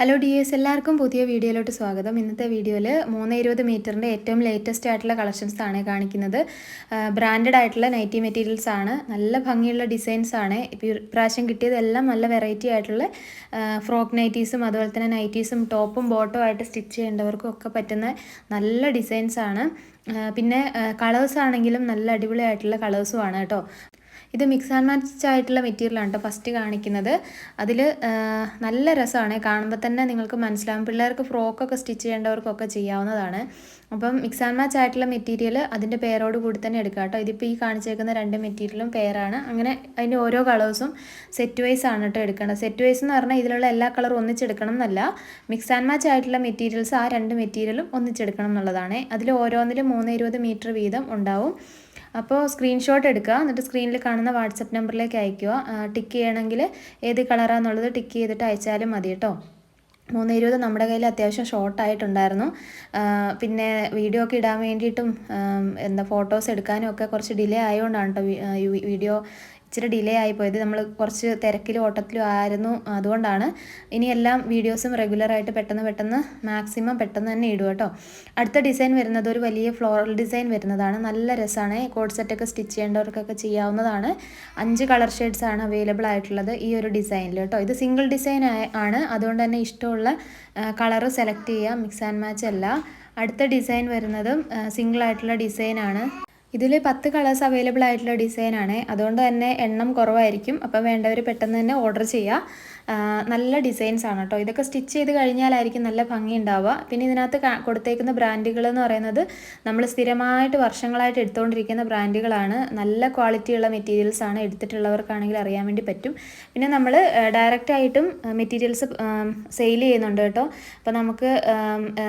Hello D S എല്ലാവർക്കും പുതിയ വീഡിയോയിലോട്ട് സ്വാഗതം. ഇന്നത്തെ വീഡിയോയിൽ മൂന്ന് ഇരുപത് മീറ്ററിന്റെ ഏറ്റവും ലേറ്റസ്റ്റ് ആയിട്ടുള്ള കളക്ഷൻസ് ആണ് കാണിക്കുന്നത്. ബ്രാൻഡഡ് ആയിട്ടുള്ള നൈറ്റി മെറ്റീരിയൽസ് ആണ്. നല്ല ഭംഗിയുള്ള ഡിസൈൻസ് ആണ്. ഇപ്പോൾ ഇപ്രാവശ്യം കിട്ടിയതെല്ലാം നല്ല വെറൈറ്റി ആയിട്ടുള്ള ഫ്രോക്ക് നൈറ്റീസും അതുപോലെ തന്നെ നൈറ്റീസും ടോപ്പും ബോട്ടും ആയിട്ട് സ്റ്റിച്ച് ചെയ്യേണ്ടവർക്കും ഒക്കെ പറ്റുന്ന നല്ല ഡിസൈൻസ് ആണ്. പിന്നെ കളേഴ്സ് ആണെങ്കിലും നല്ല അടിപൊളിയായിട്ടുള്ള കളേഴ്സും ആണ് കേട്ടോ. ഇത് മിക്സ് ആൻഡ് മാച്ച് ആയിട്ടുള്ള മെറ്റീരിയലാണ് കേട്ടോ ഫസ്റ്റ് കാണിക്കുന്നത്. അതിൽ നല്ല രസമാണ്. കാണുമ്പോൾ തന്നെ നിങ്ങൾക്ക് മനസ്സിലാവും. പിള്ളേർക്ക് ഫ്രോക്കൊക്കെ സ്റ്റിച്ച് ചെയ്യേണ്ടവർക്കൊക്കെ ചെയ്യാവുന്നതാണ്. അപ്പം മിക്സ് ആൻഡ് മാച്ച് ആയിട്ടുള്ള മെറ്റീരിയൽ അതിന്റെ പേരോട് കൂടി തന്നെ എടുക്കുക കേട്ടോ ഇതിപ്പോൾ ഈ കാണിച്ചേക്കുന്ന രണ്ട് മെറ്റീരിയലും പേരാണ്. അങ്ങനെ അതിന്റെ ഓരോ കളേഴ്സും സെറ്റ് വൈസ് ആണ് കേട്ടോ എടുക്കേണ്ടത്. സെറ്റ് വൈസ് എന്ന് പറഞ്ഞാൽ ഇതിലുള്ള എല്ലാ കളറും ഒന്നിച്ചെടുക്കണം എന്നല്ല. മിക്സ് ആൻഡ് മാച്ച് ആയിട്ടുള്ള മെറ്റീരിയൽസ് ആ രണ്ട് മെറ്റീരിയലും ഒന്നിച്ചെടുക്കണം എന്നുള്ളതാണ്. അതിൽ ഓരോന്നിലും മൂന്ന് ഇരുപത് മീറ്റർ വീതം ഉണ്ടാവും. അപ്പോൾ സ്ക്രീൻഷോട്ട് എടുക്കുക. എന്നിട്ട് സ്ക്രീനിൽ കാണുന്ന വാട്സപ്പ് നമ്പറിലേക്ക് അയക്കുക ടിക്ക് ചെയ്യണമെങ്കിൽ ഏത് കളറാണെന്നുള്ളത് ടിക്ക് ചെയ്തിട്ട് അയച്ചാലും മതി കേട്ടോ. മൂന്ന് ഇരുപത് നമ്മുടെ കയ്യിൽ അത്യാവശ്യം ഷോർട്ടായിട്ടുണ്ടായിരുന്നു പിന്നെ വീഡിയോ ഒക്കെ ഇടാൻ വേണ്ടിയിട്ടും എന്താ ഫോട്ടോസ് എടുക്കാനും ഒക്കെ കുറച്ച് ഡിലേ ആയതുകൊണ്ടാണ് കേട്ടോ വീഡിയോ ഇച്ചിരി ഡിലേ ആയി ആയിപ്പോയത് നമ്മൾ കുറച്ച് തിരക്കിലും ഓട്ടത്തിലും ആയിരുന്നു. അതുകൊണ്ടാണ് ഇനി എല്ലാം വീഡിയോസും റെഗുലറായിട്ട് പെട്ടെന്ന് പെട്ടെന്ന് മാക്സിമം പെട്ടെന്ന് തന്നെ ഇടുക കേട്ടോ. അടുത്ത ഡിസൈൻ വരുന്നത് ഒരു വലിയ ഫ്ലോറൽ ഡിസൈൻ വരുന്നതാണ്. നല്ല രസമാണ്. കോഡ് സെറ്റൊക്കെ സ്റ്റിച്ച് ചെയ്യേണ്ടവർക്കൊക്കെ ചെയ്യാവുന്നതാണ്. അഞ്ച് കളർ ഷെയ്ഡ്സ് ആണ് അവൈലബിൾ ആയിട്ടുള്ളത് ഈ ഒരു ഡിസൈനിൽ കേട്ടോ. ഇത് സിംഗിൾ ഡിസൈൻ ആണ്. അതുകൊണ്ട് തന്നെ ഇഷ്ടമുള്ള കളറ് സെലക്ട് ചെയ്യുക. മിക്സ് ആൻഡ് മാച്ച് അല്ല. അടുത്ത ഡിസൈൻ വരുന്നതും സിംഗിൾ ആയിട്ടുള്ള ഡിസൈനാണ് ഇതിൽ പത്ത് കളേഴ്സ് അവൈലബിൾ ആയിട്ടുള്ള ഡിസൈനാണ് അതുകൊണ്ട് തന്നെ എണ്ണം കുറവായിരിക്കും. അപ്പോൾ വേണ്ടവർ പെട്ടെന്ന് തന്നെ ഓർഡർ ചെയ്യുക നല്ല ഡിസൈൻസ് ആണ് കേട്ടോ ഇതൊക്കെ സ്റ്റിച്ച് ചെയ്ത് കഴിഞ്ഞാലായിരിക്കും നല്ല ഭംഗി ഉണ്ടാവുക പിന്നെ ഇതിനകത്ത് കൊടുത്തേക്കുന്ന ബ്രാൻഡുകൾ എന്ന് പറയുന്നത് നമ്മൾ സ്ഥിരമായിട്ട് വർഷങ്ങളായിട്ട് എടുത്തുകൊണ്ടിരിക്കുന്ന ബ്രാൻഡുകളാണ് നല്ല ക്വാളിറ്റിയുള്ള മെറ്റീരിയൽസ് ആണ് എടുത്തിട്ടുള്ളവർക്കാണെങ്കിൽ അറിയാൻ വേണ്ടി പറ്റും. പിന്നെ നമ്മൾ ഡയറക്റ്റ് ആയിട്ടും മെറ്റീരിയൽസ് സെയിൽ ചെയ്യുന്നുണ്ട് കേട്ടോ അപ്പോൾ നമുക്ക്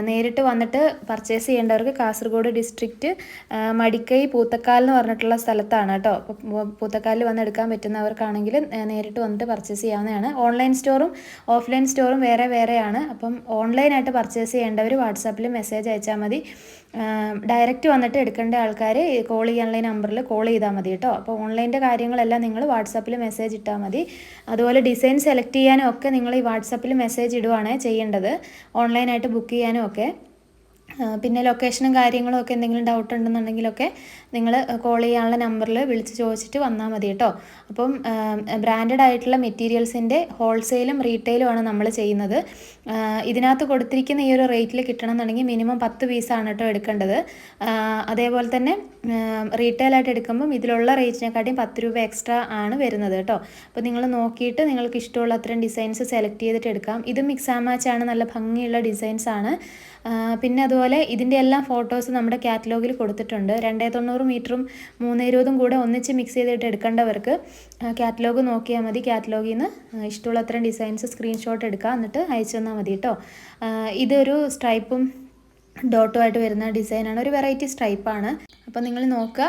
നേരിട്ട് വന്നിട്ട് പർച്ചേസ് ചെയ്യേണ്ടവർക്ക് കാസർഗോഡ് ഡിസ്ട്രിക്റ്റ് മടിക്കൈ പൂത്തക്കാൽ എന്ന് പറഞ്ഞിട്ടുള്ള സ്ഥലത്താണ് കേട്ടോ. പൂത്തക്കാലിൽ വന്ന് എടുക്കാൻ പറ്റുന്നവർക്കാണെങ്കിൽ നേരിട്ട് വന്നിട്ട് പർച്ചേസ് ചെയ്യാവുന്നതാണ്. ഓൺലൈൻ സ്റ്റോറും ഓഫ്ലൈൻ സ്റ്റോറും വേറെ വേറെയാണ്. അപ്പം ഓൺലൈനായിട്ട് പർച്ചേസ് ചെയ്യേണ്ടവർ വാട്സാപ്പിൽ മെസ്സേജ് അയച്ചാൽ മതി. ഡയറക്റ്റ് വന്നിട്ട് എടുക്കേണ്ട ആൾക്കാർ കോൾ ചെയ്യാനുള്ള നമ്പറിൽ കോൾ ചെയ്താൽ മതി കേട്ടോ. അപ്പോൾ ഓൺലൈന്റെ കാര്യങ്ങളെല്ലാം നിങ്ങൾ വാട്സാപ്പിൽ മെസ്സേജ് ഇട്ടാൽ മതി. അതുപോലെ ഡിസൈൻ സെലക്ട് ചെയ്യാനും ഒക്കെ നിങ്ങൾ ഈ വാട്സാപ്പിൽ മെസ്സേജ് ഇടുവാണ് ചെയ്യേണ്ടത്. ഓൺലൈനായിട്ട് ബുക്ക് ചെയ്യാനും ഒക്കെ. പിന്നെ ലൊക്കേഷനും കാര്യങ്ങളും ഒക്കെ എന്തെങ്കിലും ഡൗട്ട് ഉണ്ടെന്നുണ്ടെങ്കിലൊക്കെ നിങ്ങൾ കോൾ ചെയ്യാനുള്ള നമ്പറിൽ വിളിച്ച് ചോദിച്ചിട്ട് വന്നാൽ മതി കേട്ടോ. അപ്പം ബ്രാൻഡഡ് ആയിട്ടുള്ള മെറ്റീരിയൽസിന്റെ ഹോൾസെയിലും റീറ്റെയിലും ആണ് നമ്മൾ ചെയ്യുന്നത്. ഇതിനകത്ത് കൊടുത്തിരിക്കുന്ന ഈ ഒരു റേറ്റിൽ കിട്ടണമെന്നുണ്ടെങ്കിൽ മിനിമം പത്ത് പീസാണ് കേട്ടോ എടുക്കേണ്ടത്. അതേപോലെ തന്നെ റീറ്റെയിലായിട്ട് എടുക്കുമ്പം ഇതിലുള്ള റേറ്റിനെക്കാട്ടിയും പത്ത് രൂപ എക്സ്ട്രാ ആണ് വരുന്നത് കേട്ടോ. അപ്പോൾ നിങ്ങൾ നോക്കിയിട്ട് നിങ്ങൾക്ക് ഇഷ്ടമുള്ള അത്രയും ഡിസൈൻസ് സെലക്ട് ചെയ്തിട്ട് എടുക്കാം. ഇത് മിക്സ് ആൻഡ് മാച്ച് ആണ്. നല്ല ഭംഗിയുള്ള ഡിസൈൻസ് ആണ്. പിന്നെ അതുപോലെ ഇതിന്റെ എല്ലാം ഫോട്ടോസ് നമ്മുടെ കാറ്റലോഗിൽ കൊടുത്തിട്ടുണ്ട്. രണ്ടേ തൊണ്ണൂറ് മീറ്ററും മൂന്ന് ഇരുപതും കൂടെ ഒന്നിച്ച് മിക്സ് ചെയ്തിട്ട് എടുക്കേണ്ടവർക്ക് കാറ്റലോഗ് നോക്കിയാൽ മതി. കാറ്റലോഗിൽ നിന്ന് ഇഷ്ടമുള്ള അത്രയും ഡിസൈൻസ് സ്ക്രീൻഷോട്ട് എടുക്കുക എന്നിട്ട് അയച്ചു തന്നാൽ മതി കേട്ടോ. ഇതൊരു സ്ട്രൈപ്പും ഡോട്ടുമായിട്ട് വരുന്ന ഡിസൈനാണ് ഒരു വെറൈറ്റി സ്ട്രൈപ്പാണ് അപ്പോൾ നിങ്ങൾ നോക്കുക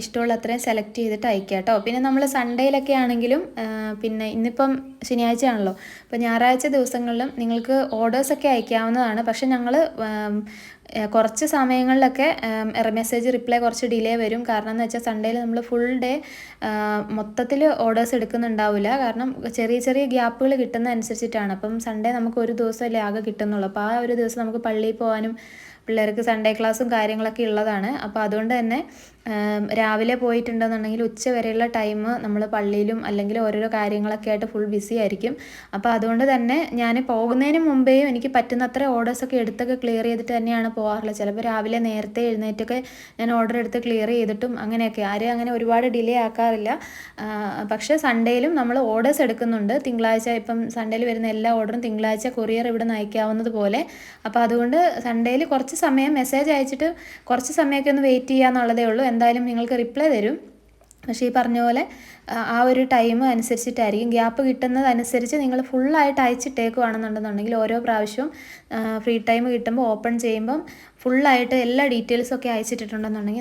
ഇഷ്ടമുള്ള അത്രയും സെലക്ട് ചെയ്തിട്ട് അയക്കുക കേട്ടോ. പിന്നെ നമ്മൾ സൺഡേയിലൊക്കെ ആണെങ്കിലും പിന്നെ ഇന്നിപ്പം ശനിയാഴ്ച ആണല്ലോ അപ്പോൾ ഞായറാഴ്ച ദിവസങ്ങളിലും നിങ്ങൾക്ക് ഓർഡേഴ്സൊക്കെ അയക്കാവുന്നതാണ്. പക്ഷേ ഞങ്ങൾ കുറച്ച് സമയങ്ങളിലൊക്കെ മെസ്സേജ് റിപ്ലൈ കുറച്ച് ഡിലേ വരും. കാരണം എന്ന് വെച്ചാൽ സൺഡേയിൽ നമ്മൾ ഫുൾ ഡേ മൊത്തത്തിൽ ഓർഡേഴ്സ് എടുക്കുന്നുണ്ടാവില്ല. കാരണം ചെറിയ ചെറിയ ഗ്യാപ്പുകൾ കിട്ടുന്ന അനുസരിച്ചിട്ടാണ്. അപ്പം സൺഡേ നമുക്ക് ഒരു ദിവസമല്ലേ ആകെ കിട്ടുന്നുള്ളൂ. അപ്പോൾ ആ ഒരു ദിവസം നമുക്ക് പള്ളിയിൽ പോകാനും പിള്ളേർക്ക് സൺഡേ ക്ലാസ്സും കാര്യങ്ങളൊക്കെ ഉള്ളതാണ്. അപ്പോൾ അതുകൊണ്ട് തന്നെ രാവിലെ പോയിട്ടുണ്ടെന്നുണ്ടെങ്കിൽ ഉച്ച വരെയുള്ള ടൈം നമ്മൾ പള്ളിയിലും അല്ലെങ്കിൽ ഓരോരോ കാര്യങ്ങളൊക്കെ ആയിട്ട് ഫുൾ ബിസി ആയിരിക്കും. അപ്പോൾ അതുകൊണ്ട് തന്നെ ഞാൻ പോകുന്നതിന് മുമ്പേയും എനിക്ക് പറ്റുന്നത്ര ഓർഡേഴ്സൊക്കെ എടുത്തൊക്കെ ക്ലിയർ ചെയ്തിട്ട് തന്നെയാണ് പോകാറുള്ളത് ചിലപ്പോൾ രാവിലെ നേരത്തെ എഴുന്നേറ്റൊക്കെ ഞാൻ ഓർഡർ എടുത്ത് ക്ലിയർ ചെയ്തിട്ടും അങ്ങനെയൊക്കെ. ആരും അങ്ങനെ ഒരുപാട് ഡിലേ ആക്കാറില്ല. പക്ഷേ സൺഡേയിലും നമ്മൾ ഓർഡേഴ്സ് എടുക്കുന്നുണ്ട്. തിങ്കളാഴ്ച ഇപ്പം സൺഡേയിൽ വരുന്ന എല്ലാ ഓർഡറും തിങ്കളാഴ്ച കൊറിയർ ഇവിടെ നിന്ന് അയക്കാവുന്നത് പോലെ. അപ്പോൾ അതുകൊണ്ട് സൺഡേയിൽ കുറച്ച് സമയം മെസ്സേജ് അയച്ചിട്ട് കുറച്ച് സമയമൊക്കെ ഒന്ന് വെയിറ്റ് ചെയ്യാന്നുള്ളതേ ഉള്ളൂ. എന്തായാലും നിങ്ങൾക്ക് റിപ്ലൈ തരും. പക്ഷേ ഈ പറഞ്ഞ പോലെ ആ ഒരു ടൈം അനുസരിച്ചിട്ടായിരിക്കും. ഗ്യാപ്പ് കിട്ടുന്നതനുസരിച്ച് നിങ്ങൾ ഫുള്ളായിട്ട് അയച്ചിട്ടേക്കുവാണെന്നുണ്ടെന്നുണ്ടെങ്കിൽ ഓരോ പ്രാവശ്യവും ഫ്രീ ടൈം കിട്ടുമ്പോൾ ഓപ്പൺ ചെയ്യുമ്പം ഫുള്ളായിട്ട് എല്ലാ ഡീറ്റെയിൽസും ഒക്കെ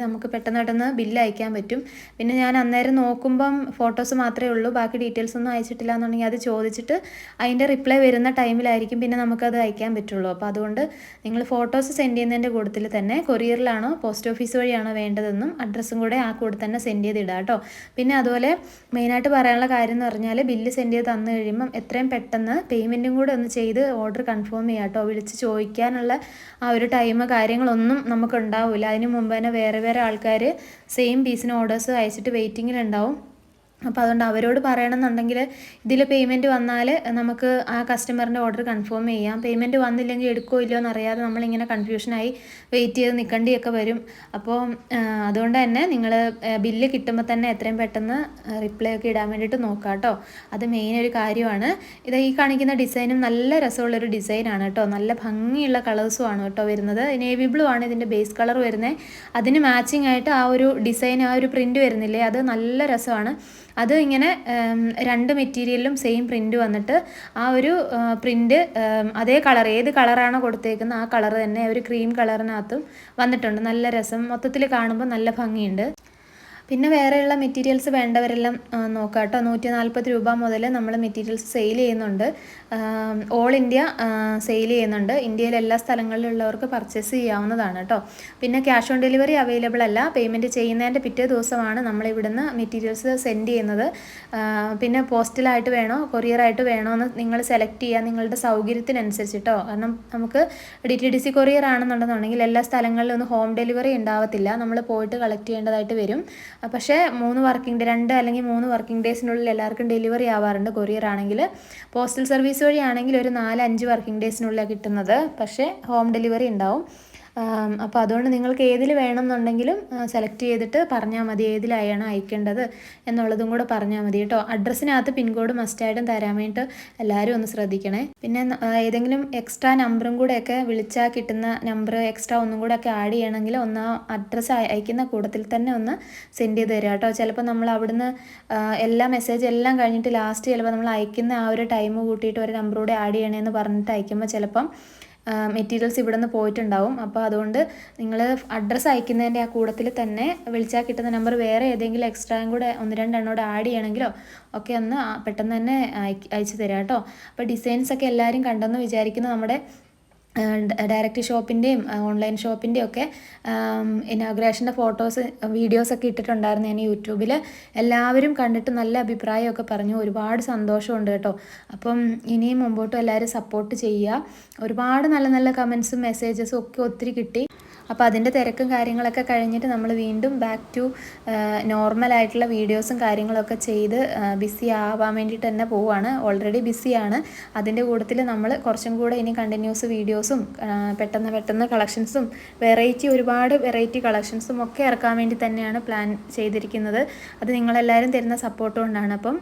നമുക്ക് പെട്ടെന്ന് പെട്ടെന്ന് ബില്ല് അയക്കാൻ പറ്റും. പിന്നെ ഞാൻ അന്നേരം നോക്കുമ്പം ഫോട്ടോസ് മാത്രമേ ഉള്ളൂ. ബാക്കി ഡീറ്റെയിൽസ് ഒന്നും അയച്ചിട്ടില്ല എന്നുണ്ടെങ്കിൽ അത് ചോദിച്ചിട്ട് അതിന്റെ റിപ്ലൈ വരുന്ന ടൈമിലായിരിക്കും പിന്നെ നമുക്കത് അയക്കാൻ പറ്റുള്ളൂ. അപ്പോൾ അതുകൊണ്ട് നിങ്ങൾ ഫോട്ടോസ് സെൻഡ് ചെയ്യുന്നതിന്റെ കൂട്ടത്തിൽ തന്നെ കൊറിയറിലാണോ പോസ്റ്റ് ഓഫീസ് വഴിയാണോ വേണ്ടതെന്നും അഡ്രസ്സും കൂടെ ആ കൂടെ തന്നെ സെൻഡ് ചെയ്തിടാം കേട്ടോ. കേട്ടോ. പിന്നെ അതുപോലെ മെയിനായിട്ട് പറയാനുള്ള കാര്യം എന്ന് പറഞ്ഞാൽ ബില്ല് സെൻഡ് ചെയ്ത് തന്നു കഴിയുമ്പം എത്രയും പെട്ടെന്ന് പേയ്മെന്റും കൂടെ ഒന്ന് ചെയ്ത് ഓർഡർ കൺഫേം ചെയ്യാം കേട്ടോ. വിളിച്ച് ചോദിക്കാനുള്ള ആ ഒരു ടൈം കാര്യങ്ങളൊന്നും നമുക്ക് ഉണ്ടാവില്ല അതിന് മുമ്പ് തന്നെ വേറെ വേറെ ആൾക്കാർ സെയിം പീസിന് ഓർഡേഴ്സ് അയച്ചിട്ട് വെയിറ്റിങ്ങിലുണ്ടാവും അപ്പോൾ അതുകൊണ്ട് അവരോട് പറയണമെന്നുണ്ടെങ്കിൽ ഇതിൽ പേയ്മെന്റ് വന്നാൽ നമുക്ക് ആ കസ്റ്റമറിന്റെ ഓർഡർ കൺഫേം ചെയ്യാം. പേയ്മെന്റ് വന്നില്ലെങ്കിൽ എടുക്കോ ഇല്ലയോ എന്നറിയാതെ നമ്മളിങ്ങനെ കൺഫ്യൂഷനായി വെയിറ്റ് ചെയ്ത് നിൽക്കേണ്ടിയൊക്കെ വരും. അപ്പോൾ അതുകൊണ്ട് തന്നെ നിങ്ങൾ ബില്ല് കിട്ടുമ്പോൾ തന്നെ എത്രയും പെട്ടെന്ന് റിപ്ലൈ ഒക്കെ ഇടാൻ വേണ്ടിയിട്ട് നോക്കുക കേട്ടോ. അത് മെയിൻ ഒരു കാര്യമാണ്. ഇത് ഈ കാണിക്കുന്ന ഡിസൈനും നല്ല രസമുള്ളൊരു ഡിസൈനാണ് കേട്ടോ. നല്ല ഭംഗിയുള്ള കളേഴ്സും ആണ് കേട്ടോ വരുന്നത്. നേവി ബ്ലൂ ആണ് ഇതിന്റെ ബേസ് കളർ വരുന്നത്. അതിന് മാച്ചിങ് ആയിട്ട് ആ ഒരു ഡിസൈൻ ആ ഒരു പ്രിന്റ് വരുന്നില്ലേ? അത് നല്ല രസമാണ്. അത് ഇങ്ങനെ രണ്ട് മെറ്റീരിയലിലും സെയിം പ്രിന്റ് വന്നിട്ട് ആ ഒരു പ്രിന്റ് അതേ കളർ ഏത് കളറാണോ കൊടുത്തേക്കുന്നത് ആ കളർ തന്നെ ഒരു ക്രീം കളറിനകത്തും വന്നിട്ടുണ്ട്. നല്ല രസം. മൊത്തത്തിൽ കാണുമ്പോൾ നല്ല ഭംഗിയുണ്ട്. പിന്നെ വേറെയുള്ള മെറ്റീരിയൽസ് വേണ്ടവരെല്ലാം നോക്കാം കേട്ടോ നൂറ്റി നാൽപ്പത് രൂപ മുതൽ നമ്മൾ മെറ്റീരിയൽസ് സെയിൽ ചെയ്യുന്നുണ്ട്. ഓൾ ഇന്ത്യ സെയിൽ ചെയ്യുന്നുണ്ട്. ഇന്ത്യയിലെ എല്ലാ സ്ഥലങ്ങളിലുള്ളവർക്ക് പർച്ചേസ് ചെയ്യാവുന്നതാണ് കേട്ടോ പിന്നെ ക്യാഷ് ഓൺ ഡെലിവറി അവൈലബിൾ അല്ല. പേയ്മെന്റ് ചെയ്യുന്നതിന്റെ പിറ്റേ ദിവസമാണ് നമ്മൾ ഇവിടുന്ന് മെറ്റീരിയൽസ് സെൻഡ് ചെയ്യുന്നത്. പിന്നെ പോസ്റ്റലായിട്ട് വേണോ കൊറിയറായിട്ട് വേണോ എന്ന് നിങ്ങൾ സെലക്ട് ചെയ്യുക നിങ്ങളുടെ സൗകര്യത്തിനനുസരിച്ച് കേട്ടോ കാരണം നമുക്ക് D T D C courier ആണെന്നുണ്ടെന്നുണ്ടെങ്കിൽ എല്ലാ സ്ഥലങ്ങളിലും ഒന്നും ഹോം ഡെലിവറി ഉണ്ടാവത്തില്ല. നമ്മൾ പോയിട്ട് കളക്ട് ചെയ്യേണ്ടതായിട്ട് വരും. പക്ഷേ മൂന്ന് വർക്കിംഗ് ഡേ രണ്ട് അല്ലെങ്കിൽ മൂന്ന് വർക്കിംഗ് ഡേയ്സിനുള്ളിൽ എല്ലാവർക്കും ഡെലിവറി ആവാറുണ്ട് കൊറിയർ ആണെങ്കിൽ പോസ്റ്റൽ സർവീസ് വഴിയാണെങ്കിൽ ഒരു നാല് അഞ്ച് വർക്കിംഗ് ഡേയ്സിനുള്ളിലാണ് കിട്ടുന്നത്. പക്ഷേ ഹോം ഡെലിവറി ഉണ്ടാവും. അപ്പോൾ അതുകൊണ്ട് നിങ്ങൾക്ക് ഏതിൽ വേണം എന്നുണ്ടെങ്കിലും സെലക്ട് ചെയ്തിട്ട് പറഞ്ഞാൽ മതി ഏതിലായാണ് അയക്കേണ്ടത് എന്നുള്ളതും കൂടെ പറഞ്ഞാൽ മതി കേട്ടോ. അഡ്രസ്സിനകത്ത് പിൻകോഡ് മസ്റ്റായിട്ടും തരാൻ വേണ്ടിയിട്ട് എല്ലാവരും ഒന്ന് ശ്രദ്ധിക്കണേ. പിന്നെ ഏതെങ്കിലും എക്സ്ട്രാ നമ്പറും കൂടെ ഒക്കെ വിളിച്ചാൽ കിട്ടുന്ന നമ്പർ എക്സ്ട്രാ ഒന്നും കൂടെ ഒക്കെ ആഡ് ചെയ്യണമെങ്കിൽ ഒന്ന് അഡ്രസ്സ് അയക്കുന്ന കൂട്ടത്തിൽ തന്നെ ഒന്ന് സെൻഡ് ചെയ്ത് തരാം കേട്ടോ. ചിലപ്പോൾ നമ്മൾ അവിടുന്ന് എല്ലാ മെസ്സേജ് എല്ലാം കഴിഞ്ഞിട്ട് ലാസ്റ്റ് ചിലപ്പോൾ നമ്മൾ അയക്കുന്ന ആ ഒരു ടൈം കൂട്ടിയിട്ട് ഒരു നമ്പറൂടെ ആഡ് ചെയ്യണമെന്ന് പറഞ്ഞിട്ട് അയക്കുമ്പോൾ ചിലപ്പം മെറ്റീരിയൽസ് ഇവിടെ നിന്ന് പോയിട്ടുണ്ടാവും. അപ്പോൾ അതുകൊണ്ട് നിങ്ങൾ അഡ്രസ്സ് അയക്കുന്നതിന്റെ ആ കൂടത്തിൽ തന്നെ വിളിച്ചാൽ കിട്ടുന്ന നമ്പർ വേറെ ഏതെങ്കിലും എക്സ്ട്രായും കൂടെ ഒന്ന് രണ്ടെണ്ണോടെ ആഡ് ചെയ്യണമെങ്കിലോ ഒക്കെ ഒന്ന് പെട്ടെന്ന് തന്നെ അയച്ചു തരാം കേട്ടോ. അപ്പോൾ ഡിസൈൻസ് ഒക്കെ എല്ലാവരും കണ്ടെന്ന് വിചാരിക്കുന്നു. നമ്മുടെ ഡയറക്റ്റ് ഷോപ്പിന്റെയും ഓൺലൈൻ ഷോപ്പിന്റെയും ഒക്കെ ഇനോഗ്രേഷന്റെ ഫോട്ടോസ് വീഡിയോസൊക്കെ ഇട്ടിട്ടുണ്ടായിരുന്നു ഞാൻ യൂട്യൂബിൽ എല്ലാവരും കണ്ടിട്ട് നല്ല അഭിപ്രായമൊക്കെ പറഞ്ഞു. ഒരുപാട് സന്തോഷമുണ്ട് കേട്ടോ. അപ്പം ഇനിയും മുമ്പോട്ടും എല്ലാവരും സപ്പോർട്ട് ചെയ്യുക. ഒരുപാട് നല്ല നല്ല കമൻസും മെസ്സേജസും ഒക്കെ ഒത്തിരി കിട്ടി. അപ്പോൾ അതിന്റെ തിരക്കും കാര്യങ്ങളൊക്കെ കഴിഞ്ഞിട്ട് നമ്മൾ വീണ്ടും ബാക്ക് ടു നോർമൽ ആയിട്ടുള്ള വീഡിയോസും കാര്യങ്ങളൊക്കെ ചെയ്ത് ബിസി ആവാൻ വേണ്ടിയിട്ട് തന്നെ പോവുകയാണ് ഓൾറെഡി ബിസിയാണ് അതിന്റെ കൂട്ടത്തിൽ നമ്മൾ കുറച്ചും കൂടെ ഇനി കണ്ടിന്യൂസ് വീഡിയോസും പെട്ടെന്ന് പെട്ടെന്ന് കളക്ഷൻസും വെറൈറ്റി ഒരുപാട് വെറൈറ്റി കളക്ഷൻസും ഒക്കെ ഇറക്കാൻ വേണ്ടി തന്നെയാണ് പ്ലാൻ ചെയ്തിരിക്കുന്നത്. അത് നിങ്ങളെല്ലാവരും തരുന്ന സപ്പോർട്ട് കൊണ്ടാണ്. അപ്പം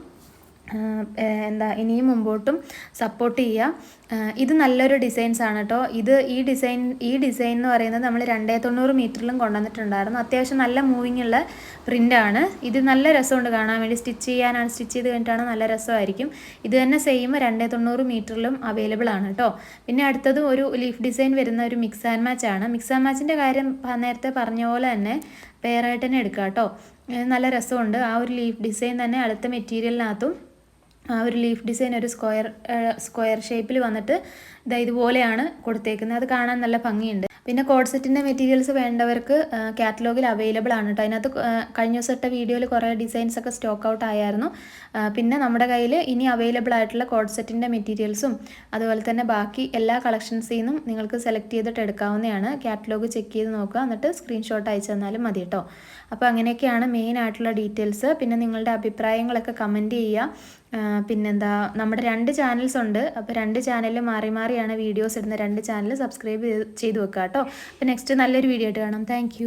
എന്താ ഇനിയും മുമ്പോട്ടും സപ്പോർട്ട് ചെയ്യുക ഇത് നല്ലൊരു ഡിസൈൻസ് ആണ് കേട്ടോ ഇത് ഈ ഡിസൈൻ ഈ ഡിസൈൻ എന്ന് പറയുന്നത് നമ്മൾ രണ്ടേ തൊണ്ണൂറ് മീറ്ററിലും കൊണ്ടുവന്നിട്ടുണ്ടായിരുന്നു. അത്യാവശ്യം നല്ല മൂവിങ് ഉള്ള പ്രിന്റാണ് ഇത് നല്ല രസമുണ്ട് കാണാൻ വേണ്ടി. സ്റ്റിച്ച് ചെയ്യാനാണ് സ്റ്റിച്ച് ചെയ്ത് കഴിഞ്ഞിട്ടാണ് നല്ല രസമായിരിക്കും. ഇത് തന്നെ സെയിം രണ്ടേ തൊണ്ണൂറ് മീറ്ററിലും അവൈലബിൾ ആണ് കേട്ടോ പിന്നെ അടുത്തത് ഒരു ലീഫ് ഡിസൈൻ വരുന്ന ഒരു മിക്സ് ആൻഡ് മാച്ച് ആണ്. മിക്സ് ആൻഡ് മാച്ചിന്റെ കാര്യം നേരത്തെ പറഞ്ഞ പോലെ തന്നെ പെയറായിട്ട് തന്നെ എടുക്കാം കേട്ടോ നല്ല രസമുണ്ട്. ആ ഒരു ലീഫ് ഡിസൈൻ തന്നെ അടുത്ത മെറ്റീരിയലിനകത്തും ആ ഒരു ലീഫ് ഡിസൈൻ ഒരു സ്ക്വയർ സ്ക്വയർ ഷേപ്പിൽ വന്നിട്ട് ഇതാ ഇതുപോലെയാണ് കൊടുത്തേക്കുന്നത്. അത് കാണാൻ നല്ല ഭംഗിയുണ്ട്. പിന്നെ കോഡ്സെറ്റിന്റെ മെറ്റീരിയൽസ് വേണ്ടവർക്ക് കാറ്റലോഗിൽ അവൈലബിൾ ആണ് കേട്ടോ അതിനകത്ത് കഴിഞ്ഞ ദിവസം വീഡിയോയിൽ കുറേ ഡിസൈൻസ് ഒക്കെ സ്റ്റോക്ക് ഔട്ട് ആയായിരുന്നു. പിന്നെ നമ്മുടെ കയ്യിൽ ഇനി അവൈലബിൾ ആയിട്ടുള്ള കോഡ്സെറ്റിന്റെ മെറ്റീരിയൽസും അതുപോലെ തന്നെ ബാക്കി എല്ലാ കളക്ഷൻസിൽ നിന്നും നിങ്ങൾക്ക് സെലക്ട് ചെയ്തിട്ട് എടുക്കാവുന്നതാണ്. കാറ്റലോഗ് ചെക്ക് ചെയ്ത് നോക്കുക. എന്നിട്ട് സ്ക്രീൻഷോട്ട് അയച്ചു തന്നാലും മതി കേട്ടോ അപ്പോൾ അങ്ങനെയൊക്കെയാണ് മെയിൻ ആയിട്ടുള്ള ഡീറ്റെയിൽസ് പിന്നെ നിങ്ങളുടെ അഭിപ്രായങ്ങളൊക്കെ കമന്റ് ചെയ്യുക. പിന്നെന്താ നമ്മുടെ രണ്ട് ചാനൽസ് ഉണ്ട്. അപ്പോൾ രണ്ട് ചാനലിൽ മാറി മാറിയാണ് വീഡിയോസ് ഇടുന്ന രണ്ട് ചാനൽ സബ്സ്ക്രൈബ് ചെയ്ത് വെക്കുക കേട്ടോ അപ്പോൾ നെക്സ്റ്റ് നല്ലൊരു വീഡിയോ ആയിട്ട് കാണാം. താങ്ക്